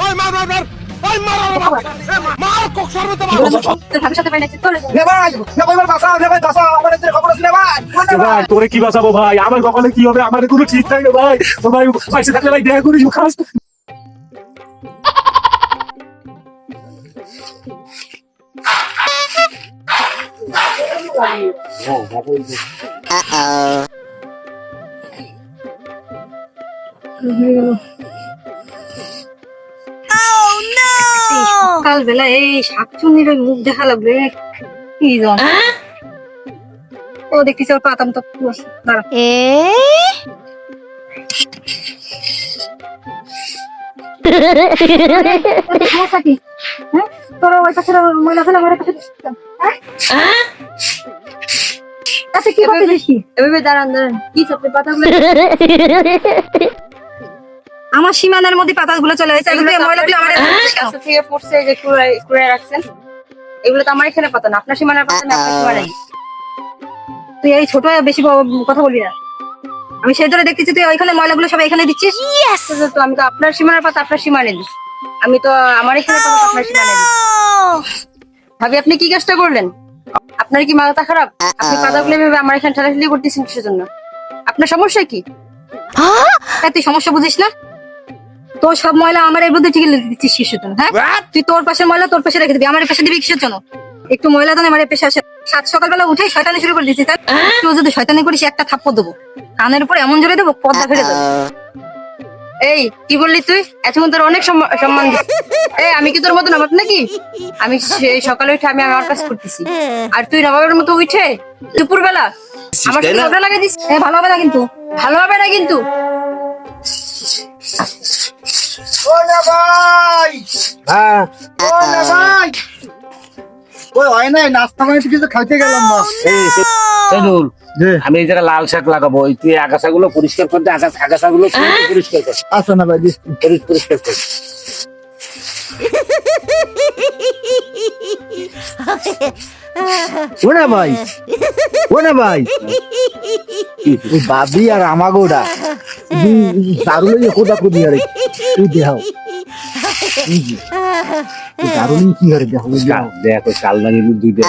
ওই মার মার মার। ওই মার ওরে বাবা। এ, মার, মার সর্বতে মার তোর সাথে পাই না চলে নে ভাই নে ভাই বাসা নে ভাই বাসা আমার এদের খবর আছে নে ভাই ভাই ভাই তোরে কি বাঁচাবো ভাই? আমার কপালে কি হবে? আমার কোনো ঠিক নাই রে ভাই তো ভাই পয়সা থাকলে ভাই দেখা করিস খাস। সকাল বেলা এই শাকচুন্নির ওই মুখ দেখা লাগবে কি জন। ও দেখতেছি ওর পাতাম তো দাঁড়া। হ্যাঁ? তোর ওই পাশে ময়লা ফেলা আমার কাছে হ্যাঁ? আচ্ছা কি করতে দেখি? এভাবে দাঁড়ান দাঁড়ান। কি সব পাতাগুলো আমার সীমানার মধ্যে পাতাগুলো চলে গেছে এগুলো ময়লাগুলো আমার কাছে থেকে পড়ছে যে কুড়াই কুড়াই রাখছেন। এগুলো তো আমার এখানে পাতা না আপনার সীমানার পাতা না আপনার সীমানায়। তুই এই ছোট বেশি কথা বলবি না। আমি সেই ধরে দেখতেছি তুই ওইখানে ময়লাগুলো সব এখানে দিচ্ছিস। তো- তো আমি তো আপনার সীমানার পাতা আপনার সীমানে দিস। আমি তো আমার এখানে পাতা আপনার সীমানে দিস। ভাবি আপনি কি কাজটা করলেন? আপনার কি মাথা খারাপ? আপনি পাতাগুলো ভেবে আমার এখানে ঠেলাঠেলি করতেছেন কিসের জন্য? আপনার সমস্যা কি? হ্যাঁ, তুই সমস্যা বুঝিস না? তোর সব ময়লা আমার এর মধ্যে টিকে দিচ্ছিস কিসের জন্য হ্যাঁ? তুই তোর পাশের ময়লা তোর পাশে রেখে দিবি আমার পাশে দিবি কিসের জন্য? একটু ময়লা দানে আমার পেশে আসে। সাত সকালবেলা উঠে শয়তানি শুরু করে দিচ্ছিস তুই যদি শয়তানি করিস একটা থাপ্পড় দেবো। কানের উপর এমন জোরে দেবো পর্দা ফেলে দেবো। এই কি বললি তুই? এতক্ষণ তোর অনেক সম্মা- সম্মান দিচ্ছি এই আমি কি তোর মতো নবাব নাকি? আমি সেই সকালে উঠে আমি আমার কাজ করতেছি। আর তুই নবাবের মতো উঠে দুপুর বেলা আমার লাগাই দিস ভালো হবে না কিন্তু? ভালো হবে না কিন্তু? নে ভাই হ্যাঁ নে ভাই ওই হয় নাই নাস্তা মানে কিছু খাইতে গেলাম না চলুন আমি এই লাল শাক লাগাবো ওই তুই আগাছাগুলো পরিষ্কার করতে আগাছা আগাছাগুলো পরিষ্কার কর আচ্ছা না ভাই। পরিষ্কার কর ভাই ভাই বাবি আর আমাগোড়া দারুণ কোদা কোদি আরে তুই দেখাও দারুণ কি করে দেখো কাল কাল লাগিয়ে দুই দেখ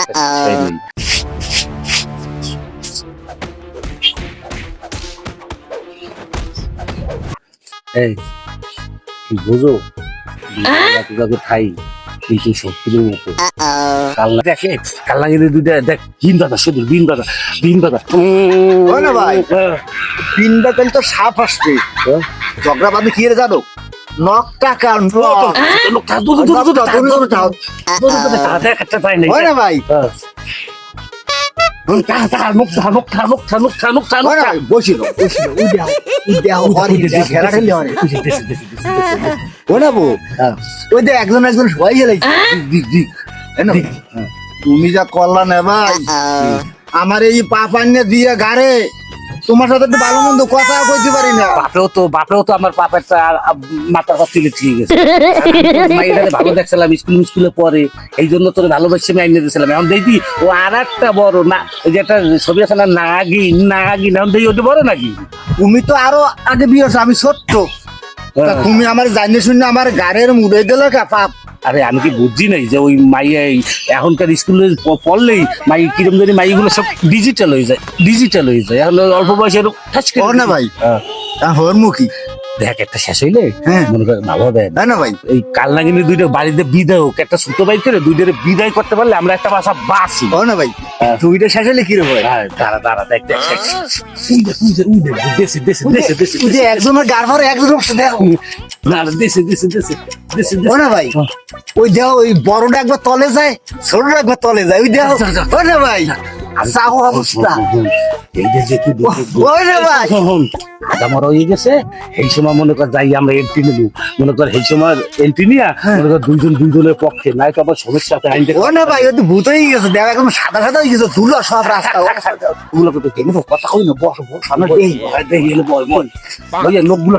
এই বোঝো? খাই মতো? কাল্লা দেখে কাল্লা গেলে দুইটা দেখ বিন দাদা শুধু বিন দাদা বিন দাদা। না ভাই তাহলে তো সাপ আসবে। ঝগড়া বাঁধে কি রে জানো? নক টাকা হয় না ভাই হয় একজন একজন সবাই গেলে দিক দিক তুমি যা করলা না ভাই আমার এই পাপান্নে দিয়ে গাড়ে তোমার সাথে একটু ভালো মন্দ কথা কইতে পারি না। বাপেও তো বাপেও তো আমার বাপের মাথার কাছ থেকে ঠিক গেছে। ভালো দেখছিলাম স্কুল স্কুলে পড়ে এই জন্য তোর ভালোবাসি আমি আইনে দিয়েছিলাম এখন দেখি ও আর একটা বড় না ওই যে একটা ছবি আছে না নাগি নাগি না দেখি ওটা বড় নাকি? তুমি তো আরও আগে বিয়ে আমি ছোট্ট তা তুমি আমার জানি শুনে আমার গাড়ির মুড়ে দিলে কা পাপ। আরে আমি কি বুঝছি নাই যে ওই মাইয়া এখনকার স্কুলে পড়লেই মাই কিরম জানি মাইগুলো সব ডিজিটাল হয়ে যায় ডিজিটাল হয়ে যায় এখন অল্প বয়সে না ভাই হ্যাঁ। হর মুখী দেখ একটা শেষ হইলে হ্যাঁ। মনে করে ভালো হবে না ভাই এই কালনাগিনী দুইটা বাড়িতে বিদায় হোক একটা ছোট বাইক করে দুইটারে বিদায় করতে পারলে আমরা একটা বাসা বাসি ও না ভাই হ্যাঁ। ছবিটা শেষ হলে কি রে ভাই হ্যাঁ, দাঁড়া দাঁড়া দেখ দেখ একজনের গার ভরে একজন দেখো না দেশে দেশে দেশে দেশে ও না ভাই ওই দেহ ওই বড়টা একবার তলে যায় ছোটটা একবার তলে যায় ওই দেহ। না ভাই সাহু অবস্থা। এই যে তুই ওই ভাই। শোন, হয়ে গেছে এই সময় মনে কর যাই আমরা এন্ট্রি নেব। মনে কর এই সময় এন্ট্রি নিয়ে মনে কর দুইজন দুইজনের পক্ষে নাই তো আইন না ভাই ভূত হয়ে গেছে দেখ একদম সাদা সাদা হয়ে গেছে ধুলো সব রাস্তা। গুলো তো কেন কথা কই না বস বস সামনে দেখি দেখি এলে বল বল। ওই লোকগুলো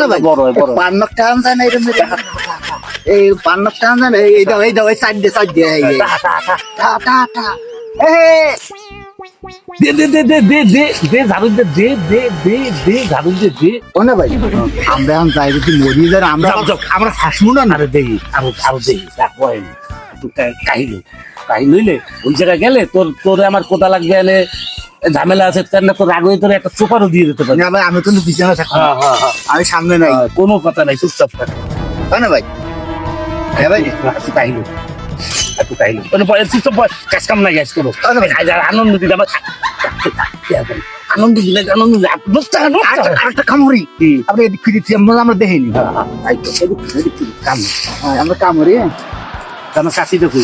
না ভাই বড় হয় বড় হয়। পান্নক টান যায় না এরকম এই পান্নক টান যায় না এই দাও এই দাও এই সাইড দিয়ে সাইড দিয়ে এই টাহা, টাহা, টাহা। টা টা টা এ দে দে দে দে দে দে দে ঝাড়ু দে দে দে দে দে ঝাড়ু দে দে ও না ভাই আমরা এখন যাই যদি মরি যান আমরা যাও, যাও, আমরা হাসবো না না রে দেই আরও আরও দেই রাখব তুই কাহিলি কাহিলি ওই জায়গায় গেলে তোর তোরে আমার কোথা লাগবে এলে ঝামেলা আছে তার না তোর আগে তোর একটা চোপারও দিয়ে দিতে পারি ভাই আমি কিন্তু বিছানা। হ্যাঁ হ্যাঁ হ্যাঁ আমি সামনে নাই হ্যাঁ, কোনো কথা নাই চুপচাপ থাক না ভাই হ্যাঁ ভাই একটু চুপচাপ বয় কাজ কাম নাই কাজ করো ভাই। আর আনন্দ দিলে আমার আনন্দ দিলে আনন্দ বুঝতে আরেকটা- কামড়ি আপনি এদিক ফিরেছি আমরা আমরা দেখিনি এদিক, কাম। হ্যাঁ, আমরা কামড়ি আমার কাশি দেখো।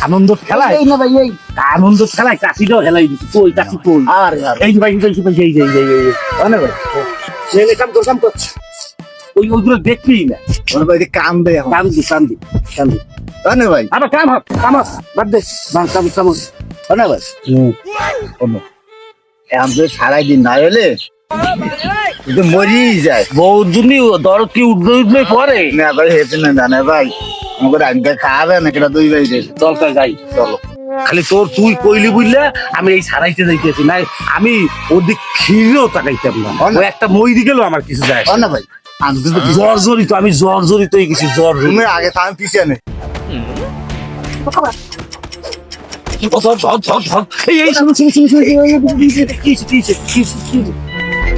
আনন্দ খেলায়। না ভাই এই। আনন্দ খেলায় কাশিটাও খেলাই দিচ্ছি কই কাশি কই? আর এই ভাই এই ভাই, এই যে এই ও না ভাই। কাম কর কাম কর। ওই ওইগুলো দেখবি না। ওর ভাই কামবে এখন। কান্দি কান্দি কান্দি। ও ভাই। আবার কাম হাত কাম হাত বাদ দে। বাদ কাম কাম ও না ভাই। হুম। এখন তো সারাই দিন না কিন্তু মরি যায়। বউ জন্য দরদ কি উঠবে উঠবে পরে? না ভাই হেঁটে না জানে ভাই। আমাকে রান্না খাওয়াবে না কেটা দুই ভাই রে চল তা যাই। চলো। খালি তোর তুই কইলি বুঝলে আমি এই সারাইতে যাইতেছি। না আমি ওদিক খিরেও তাকাইতাম না। একটা মই দি গেল আমার কিছু যায় না। ভাই। আমি কিন্তু আমি হয়ে গেছি জ্বর তুমি আগে থাম?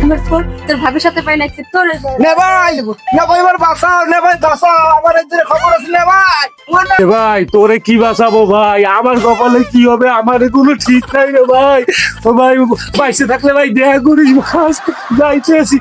আমার ফোন তোর ভাবির সাথে পাই না তোর নে ভাই না ভাই এবার বাঁচাও নে ভাই বাঁচাও আমার একদিনে খবর আছে নে ভাই ভাই তোরে কি বাঁচাবো ভাই আমার কপালে কি হবে আমার কোনো ঠিক নাই রে ভাই ও ভাই বাইসে থাকলে ভাই দেখা করিস যাইতে আছি